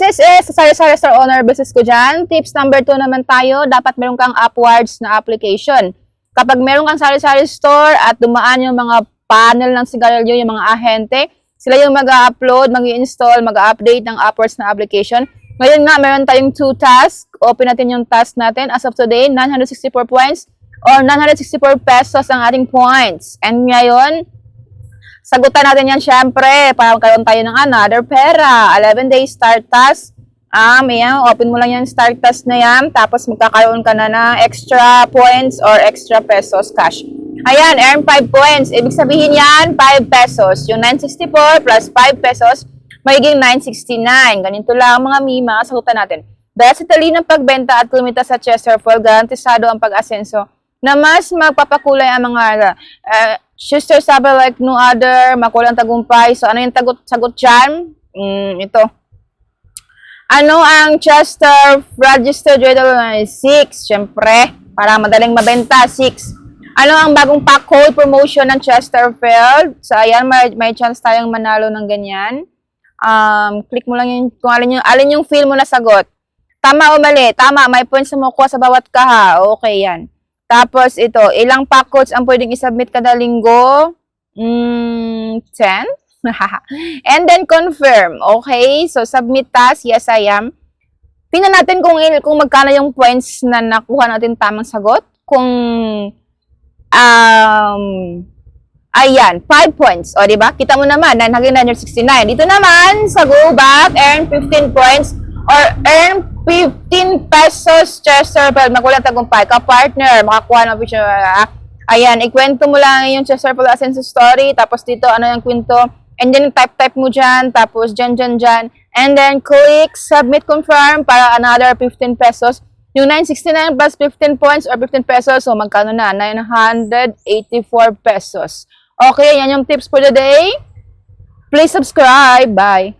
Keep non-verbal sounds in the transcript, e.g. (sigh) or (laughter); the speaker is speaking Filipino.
SSS, sari-sari store owner business ko dyan. Tips number 2 naman tayo, dapat meron kang upwards na application. Kapag meron kang sari-sari store at dumaan yung mga panel ng sigarilyo, yung mga ahente, sila yung mag-upload, mag install mag-update ng upwards na application. Ngayon nga, meron tayong two tasks. Open natin yung task natin. As of today, 964 points or 964 pesos ang ating points. And ngayon, sagutan natin yan syempre para magkaroon tayo ng another pera. 11 days start task. Um, yan, open mo lang yung start task na yan, tapos magkakaroon ka na ng extra points or extra pesos cash. Ayan, earn 5 points. Ibig sabihin yan, 5 pesos. Yung 964 plus 5 pesos, magiging 969. Ganito lang mga mima, sagutan natin. Dahil sa talinang pagbenta at kumita sa Chesterfield, garantisado ang pag-asenso na mas magpapakulay ang mga uh, Sister sabi like no other, makulang tagumpay. So, ano yung tagot, sagot dyan? Mm, ito. Ano ang Chester Registered Trader 6? Siyempre, para madaling mabenta, 6. Ano ang bagong pack code promotion ng Chesterfield? So, ayan, may, may chance tayong manalo ng ganyan. Um, click mo lang yung, kung alin yung, alin yung feel mo na sagot. Tama o mali? Tama, may points mo kuha sa bawat kaha. Okay, yan. Tapos ito, ilang pack codes ang pwedeng isubmit kada linggo? Mm, 10? (laughs) And then confirm. Okay? So, submit task. Yes, I am. Tingnan natin kung, kung magkano yung points na nakuha natin tamang sagot. Kung, um, ayan, 5 points. O, di ba? Kita mo naman, na naging 969. Dito naman, sa go back, earn 15 points or earn 15 pesos Chesterfield. Magulang tagumpay ka, partner. Makakuha ng picture. ah. Ayan, ikwento mo lang yung Chesterfield Ascenso story. Tapos dito, ano yung kwento. And then, type-type mo dyan. Tapos, dyan, dyan, dyan. And then, click submit confirm para another 15 pesos. Yung 969 plus 15 points or 15 pesos. So, magkano na? 984 pesos. Okay, yan yung tips for the day. Please subscribe. Bye.